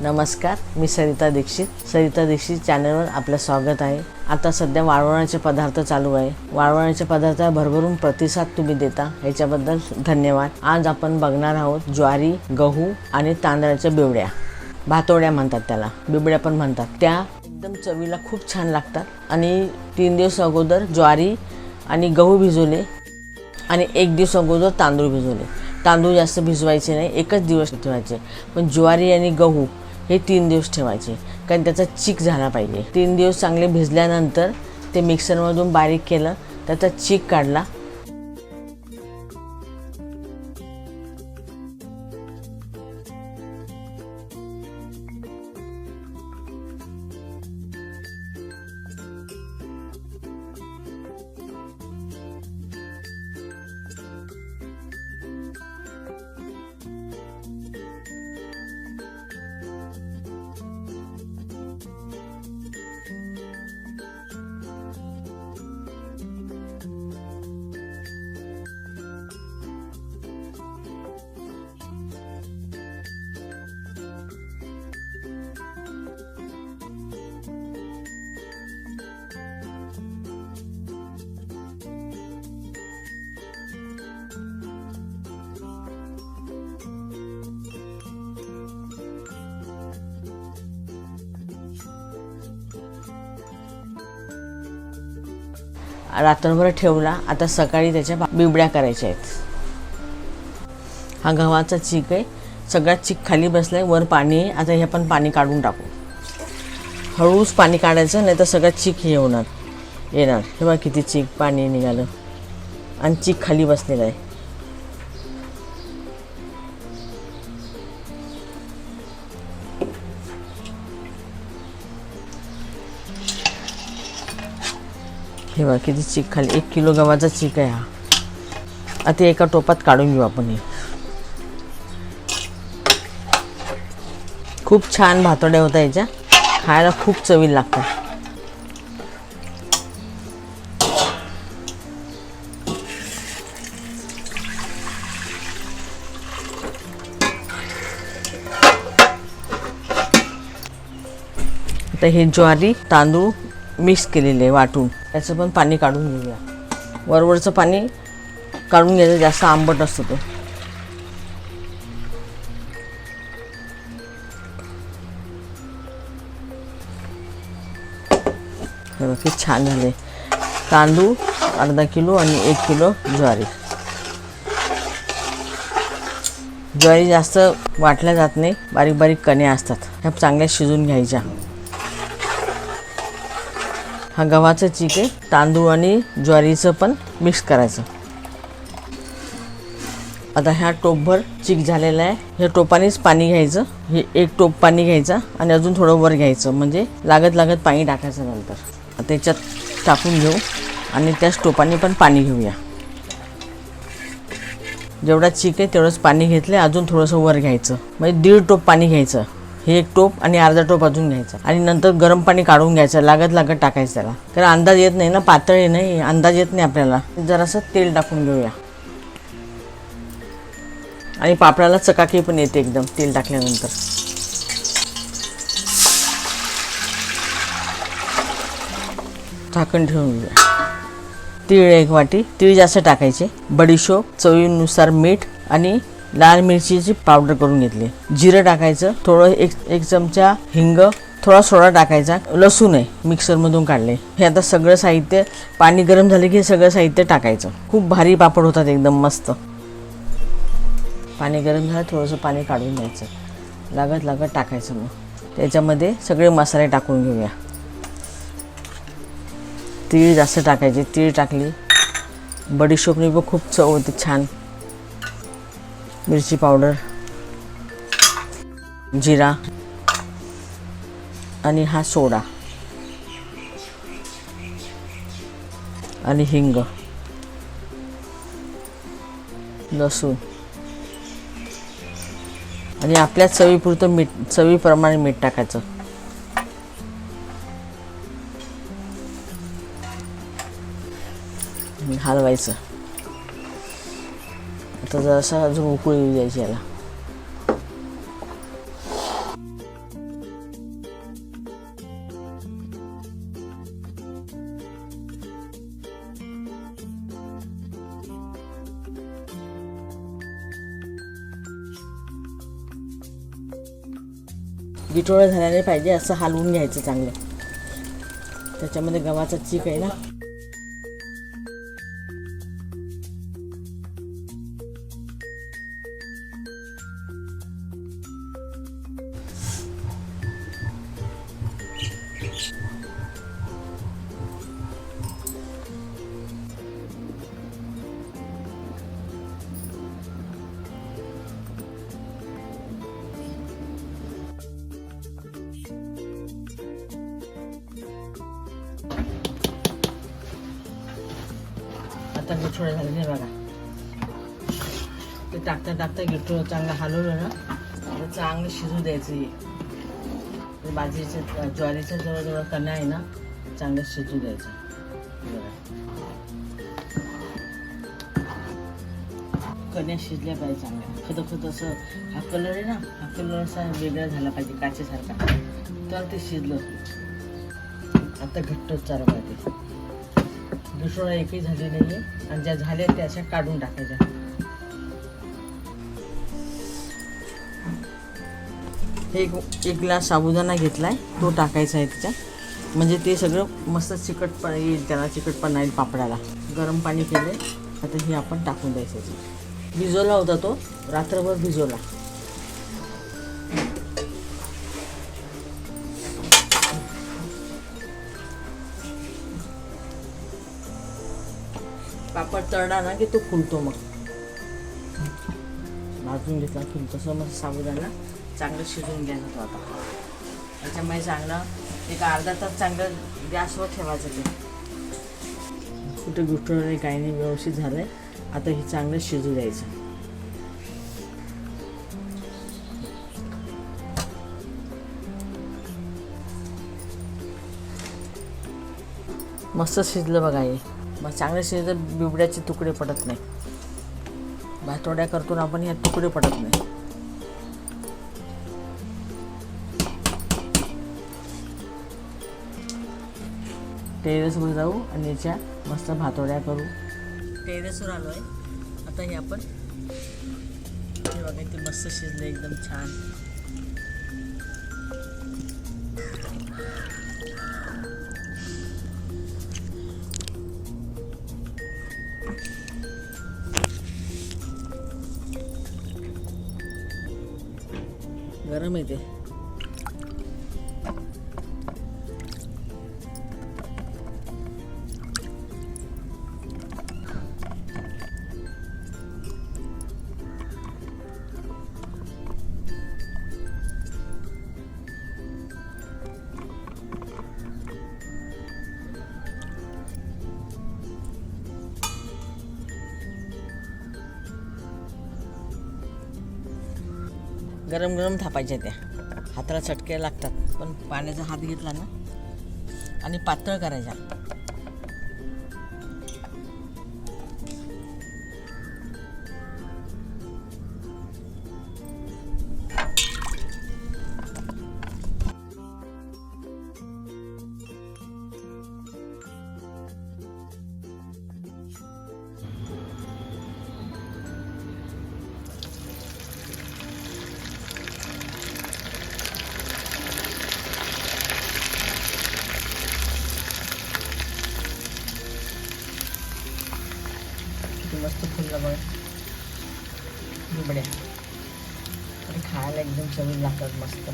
नमस्कार मी सरिता दीक्षित. सरिता दीक्षित चॅनलवर आपलं स्वागत आहे. आता सध्या वाळवणाचे पदार्थ चालू आहे. वाळवणाचे पदार्थ भरभरून प्रतिसाद तुम्ही देता ह्याच्याबद्दल धन्यवाद. आज आपण बघणार आहोत ज्वारी गहू आणि तांदळाच्या बिवड्या भातोड्या म्हणतात त्याला. बिबड्या पण म्हणतात. त्या एकदम चवीला खूप छान लागतात. आणि तीन दिवस अगोदर ज्वारी आणि गहू भिजवले आणि एक दिवस अगोदर तांदूळ भिजवले. तांदूळ जास्त भिजवायचे नाही एकच दिवस ठेवायचे. पण ज्वारी आणि गहू हे तीन दिवस ठेवायचे. कारण त्याचा चीक झाला पाहिजे. तीन दिवस चांगले भिजल्यानंतर ते मिक्सरमधून बारीक केलं त्याचा चीक काढला रात्रभर ठेवला आता सकाळी त्याच्या बिबड्या करायच्या आहेत. हा गव्हाचा चीक आहे सगळा चीक खाली बसलाय वर पाणी आहे आता हे आपण पाणी काढून टाकू. हळूच पाणी काढायचं नाही तर सगळं चीक हे होणार येणार. हे बघा किती चीक पाणी निघालं. आणि चीक खाली बसलेलं आहे. हे बघा किती चीक खाली एक किलो गव्हाचा चीक आहे हा. आता एका टोपात काढून घेऊ आपण हे. खूप छान भातोड्या होत्या याच्या. खायला खूप चवी लागतात. आता हे ज्वारी तांदूळ मिक्स केलेले वाटून. त्याचं पण पाणी काढून घेऊया. वरवरचं पाणी काढून घ्यायचं जास्त आंबट असतो तो. हे छान झाले. तांदूळ अर्धा किलो आणि एक किलो ज्वारी. ज्वारी जास्त वाटल्या जात नाही बारीक बारीक कण्या असतात. ह्या चांगल्या शिजून घ्यायच्या. हा गव्हाचं चीक आहे. तांदूळ आणि ज्वारीचं पण मिक्स करायचं. आता ह्या टोपभर चीक झालेला आहे. ह्या टोपानेच पाणी घ्यायचं. हे एक टोप पाणी घ्यायचा आणि अजून थोडं वर घ्यायचं. म्हणजे लागत लागत पाणी टाकायचं नंतर. त्याच्यात टाकून घेऊ आणि त्याच टोपाने पण पाणी घेऊया. जेवढा चीक आहे तेवढंच पाणी घेतलं अजून थोडंसं वर घ्यायचं. म्हणजे दीड टोप पाणी घ्यायचं. हे एक टोप आणि अर्धा टोप अजून घ्यायचा. आणि नंतर गरम पाणी काढून घ्यायचं लागत लागत टाकायचं त्याला. कारण अंदाज येत नाही ना पातळ नाही अंदाज येत नाही आपल्याला. जरासं तेल टाकून घेऊया. आणि पापडाला चकाकी पण येते एकदम तेल टाकल्यानंतर. झाकण ठेवून घेऊया. तीळ एक वाटी तीळ जास्त टाकायचे. बडीशोप चवीनुसार मीठ आणि लाल मिरचीची पावडर करून घेतली. जिरं टाकायचं थोडं एक एक चमचा हिंग थोडा सोडा टाकायचा लसूण आहे मिक्सरमधून काढले. हे आता सगळं साहित्य पाणी गरम झाले की हे सगळं साहित्य टाकायचं. खूप भारी पापड होतात एकदम मस्त. पाणी गरम झालं थोडंसं पाणी काढून घ्यायचं लागत लागत टाकायचं मग. त्याच्यामध्ये सगळे मसाले टाकून घेऊया. तीळ जास्त टाकायचे. तीळ टाकली. बडीशोपनी पण खूप चव होती छान. मिरची पावडर जिरा आणि हा सोडा आणि हिंग लसूण आणि आपल्या चवीपुरतं मीठ चवीप्रमाणे मीठ टाकायचं. हलवायचं. आता जरासा अजून उकळी येऊ द्यायची याला गिटोळा झाल्याने पाहिजे असं हालवून घ्यायचं चांगलं त्याच्यामध्ये गव्हाचा चीक आहे ना गिठोळं झालेलं आहे बघा. ते टाकता टाकता गिठोळं चांगलं हलवलं ना तर चांगलं शिजू द्यायचं बाजरीचं ज्वारीचं जवळजवळ कण्या आहे ना चांगलं शिजू द्यायचं. कण्या शिजल्या पाहिजे चांगल्या. खत खत असं हा कलर आहे ना हा कलर असा वेगळा झाला पाहिजे काचेसारखा. तर ते शिजलं. आता घट्ट चालू पाहिजे दुसरं एकही झाली नाही आहे आणि ज्या झाल्या त्या अशा काढून टाकायच्या. हे एक ग्लास साबुदाणा घेतलाय. तो टाकायचा आहे त्याच्यात म्हणजे ते सगळं मस्त चिकटपणा येईल त्याला चिकटपणा येईल पापडाला. गरम पाणी केले आता हे आपण टाकून द्यायचं भिजवला होता तो. रात्रभर भिजवला. तळला ना की तो फुलतो मग. भाजून घेतला फुल तसं मग साबुदाणा चांगलं शिजून घ्यायचा तो आता. त्याच्यामुळे चांगलं एक अर्धा तास चांगलं गॅसवर ठेवायचं ते. कुठे गुठळलं काही नाही व्यवस्थित झालं आहे आता हे चांगलं शिजू द्यायचं. मस्त शिजलं बघा हे. मग चांगलं शिजलं बिबड्याचे तुकडे पडत नाही. भातोड्या करतो ना आपण ह्या तुकडे पडत नाही. टेरेसवर जाऊ आणि याच्या मस्त भातोड्या करू. टेरेसवर आलो आहे आता हे आपण हे बघा ते मस्त शिजलं एकदम छान. गरम आहे ते गरम गरम थापायच्या त्या. हाताला चटके लागतात पण पाण्याचा हात घेतला ना आणि पातळ करायच्या किती मस्त फुललं मग बिबड्या खायला एकदम चवीला लागतात मस्त.